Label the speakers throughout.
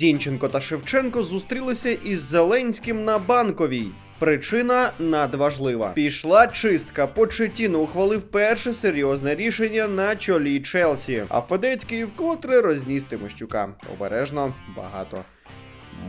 Speaker 1: Зінченко та Шевченко зустрілися із Зеленським на банковій. Причина надважлива. Пішла чистка. Почетіно ухвалив перше серйозне рішення на чолі Челсі. А Федецький вкотре розніс Тимощука. Обережно багато.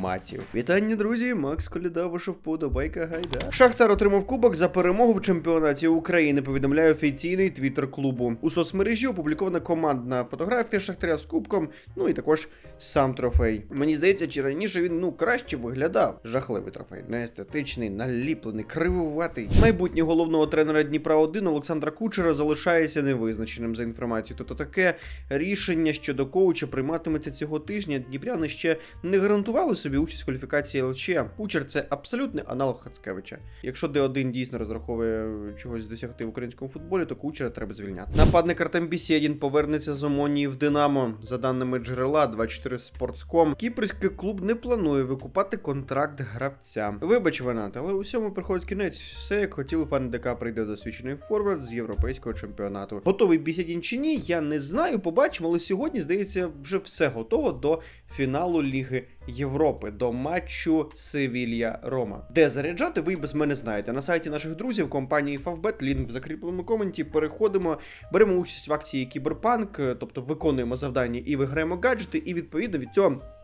Speaker 1: Матів. Вітання, друзі! Макс Коліда, ваша вподобайка гайда. Шахтар отримав кубок за перемогу в чемпіонаті України. Повідомляє офіційний твіттер клубу. У соцмережі опублікована командна фотографія Шахтаря з кубком. Ну і також сам трофей. Мені здається, чи раніше він ну краще виглядав. Жахливий трофей, неестетичний, наліплений, кривуватий. Майбутнє головного тренера Дніпра 1 Олександра Кучера залишається невизначеним за інформацією. Тобто таке рішення щодо коуча прийматиметься цього тижня. Дніпряни ще не гарантували собі участь в кваліфікації ЛЧ. Кучер це абсолютний аналог Хацкевича. Якщо Д1 дійсно розраховує чогось досягти в українському футболі, то кучера треба звільняти. Нападник Артем Бісєдін повернеться з Омонії в Динамо. За даними джерела 24 Sports.com, кіпрський клуб не планує викупати контракт гравця. Вибач, Ванат, але усьому приходить кінець. Все як хотіли, пан ДК прийде досвідчений форвард з європейського чемпіонату. Готовий Бісєдін чи ні, я не знаю. Побачимо, але сьогодні здається, вже все готово до фіналу Ліги Європи, до матчу Севілья Рома. Де заряджати, ви без мене знаєте. На сайті наших друзів компанії Favbet, лінк в закріпленому коменті. Переходимо, беремо участь в акції Кіберпанк, тобто виконуємо завдання і виграємо гаджети, і відповідно від цього.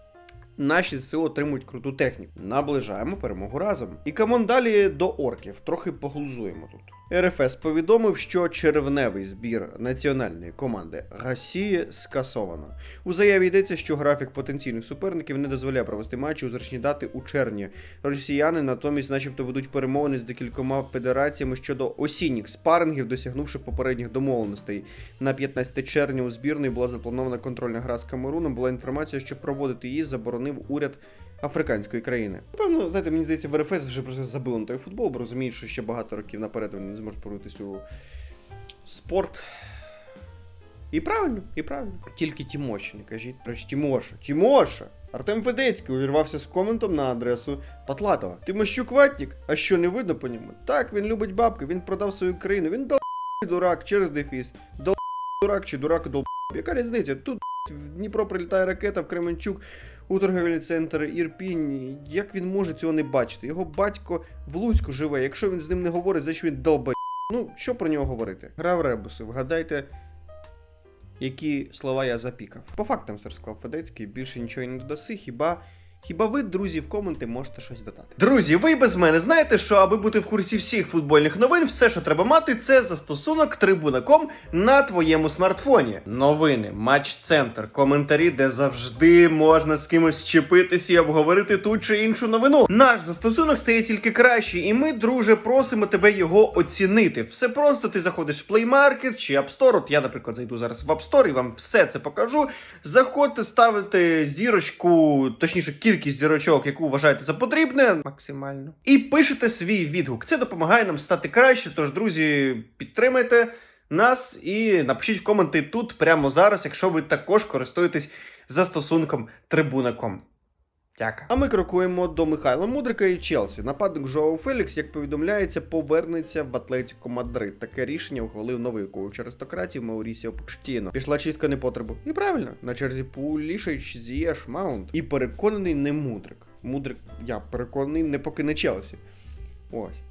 Speaker 1: Наші ЗСУ отримують круту техніку. Наближаємо перемогу разом. І камон далі до орків. Трохи поглузуємо тут. РФС повідомив, що червневий збір національної команди Росії скасовано. У заяві йдеться, що графік потенційних суперників не дозволяє провести матчі у зручні дати у червні. Росіяни натомість, начебто, ведуть перемовини з декількома федераціями щодо осінніх спарингів, досягнувши попередніх домовленостей. На 15 червня у збірної була запланована контрольна гра з Камеруном. Була інформація, що проводити її заборонив уряд африканської країни. Напевно, знаєте, мені здається, в РФС вже просто забили на той футбол, бо розуміють, що ще багато років наперед вони не зможуть повернутися у спорт. І правильно, і правильно. Тільки Тімоші, не кажіть. Речі, Тімоша. Тімоша! Артем Федецький увірвався з коментом на адресу Патлатова. Тимощук ватнік? А що не видно по ньому? Так, він любить бабки, він продав свою країну, він дал дурак через дефіс. Дал дурак чи дурак дол. Яка різниця? Тут в Дніпро прилітає ракета в Кременчук у торговельний центр Ірпінь. Як він може цього не бачити? Його батько в Луцьку живе. Якщо він з ним не говорить, значить він долба. Ну, що про нього говорити? Грав ребуси, вгадайте, які слова я запікав. По фактам сер склав Федецький, більше нічого не додаси, хіба. Хіба ви, друзі, в коменти можете щось додати? Друзі, ви без мене знаєте, що аби бути в курсі всіх футбольних новин, все, що треба мати, це застосунок Трибуна.ком на твоєму смартфоні. Новини, матч-центр, коментарі, де завжди можна з кимось чіпитися і обговорити ту чи іншу новину. Наш застосунок стає тільки кращий, і ми, друже, просимо тебе його оцінити. Все просто ти заходиш в Play Market чи App Store. От я, наприклад, зайду зараз в App Store і вам все це покажу. Заходьте, ставите зірочку, точніше, кількість зірочок, яку вважаєте за потрібне, максимально. І пишете свій відгук. Це допомагає нам стати краще. Тож, друзі, підтримайте нас і напишіть в коменти тут прямо зараз, якщо ви також користуєтесь застосунком Трибуна.com. Дякую. А ми крокуємо до Михайла Мудрика і Челсі. Нападник Жоу Фелікс, як повідомляється, повернеться в Атлетіко Мадрид. Таке рішення ухвалив новий коуч аристократів Маурісіо Почтіно. Пішла чистка непотребу. І правильно, на черзі Пулішич, Зієш, Маунт. І переконаний не Мудрик. Мудрик, я переконаний, не покине Челсі. Ось.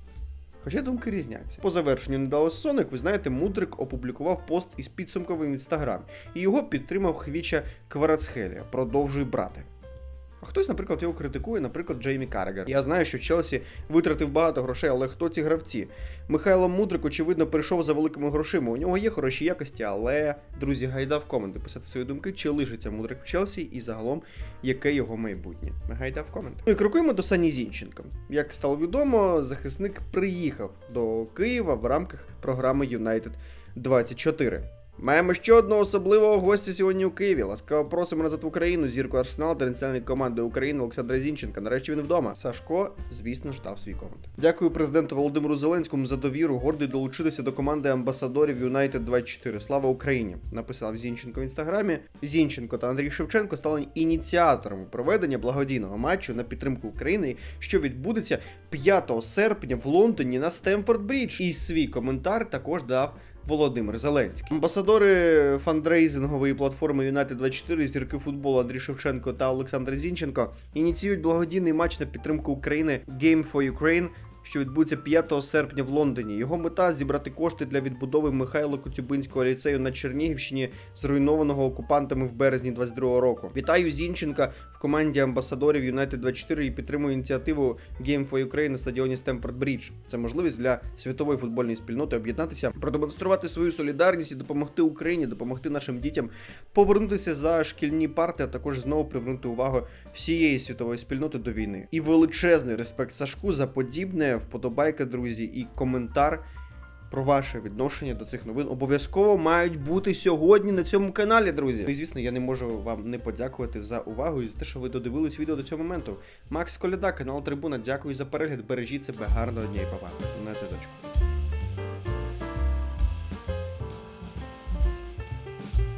Speaker 1: Хоча думки різняться. По завершенню недавнього сезону, як ви знаєте, Мудрик опублікував пост із підсумками в інстаграм, і його підтримав Хвіча Кварацхелія. Продовжуй брати. Хтось, наприклад, його критикує, наприклад, Джеймі Каррегер. Я знаю, що Челсі витратив багато грошей, але хто ці гравці? Михайло Мудрик, очевидно, прийшов за великими грошима. У нього є хороші якості, але друзі, гайда в коменти писати свої думки, чи лишиться Мудрик в Челсі і загалом яке його майбутнє. Гайда в коменти. Ну і крокуємо до Сані Зінченка. Як стало відомо, захисник приїхав до Києва в рамках програми United 24. Маємо ще одного особливого гостя сьогодні у Києві. Ласкаво просимо назад в Україну, зірку Арсенал та національної команди України Олександра Зінченка. Нарешті він вдома. Сашко, звісно, ждав свій комент. Дякую президенту Володимиру Зеленському за довіру. Гордий долучитися до команди амбасадорів United 24. Слава Україні! Написав Зінченко в інстаграмі. Зінченко та Андрій Шевченко стали ініціаторами проведення благодійного матчу на підтримку України, що відбудеться 5 серпня в Лондоні на Стемфорд Брідж. І свій коментар також дав Володимир Зеленський. Амбасадори фандрейзингової платформи United 24 зірки футболу Андрій Шевченко та Олександр Зінченко ініціюють благодійний матч на підтримку України Game for Ukraine, що відбудеться 5 серпня в Лондоні. Його мета зібрати кошти для відбудови Михайла Коцюбинського ліцею на Чернігівщині, зруйнованого окупантами в березні 22 року. Вітаю Зінченка в команді амбасадорів United 24 і підтримую ініціативу Game for Ukraine на стадіоні Стемфорд Брідж. Це можливість для світової футбольної спільноти об'єднатися, продемонструвати свою солідарність і допомогти Україні, допомогти нашим дітям повернутися за шкільні парти, а також знову привернути увагу всієї світової спільноти до війни. І величезний респект Сашку за подібне, вподобайка, друзі, і коментар. Про ваше відношення до цих новин обов'язково мають бути сьогодні на цьому каналі, друзі. Ну і звісно, я не можу вам не подякувати за увагу і за те, що ви додивились відео до цього моменту. Макс Коляда, канал Трибуна. Дякую за перегляд. Бережіть себе гарного дня і па-па. На це точку.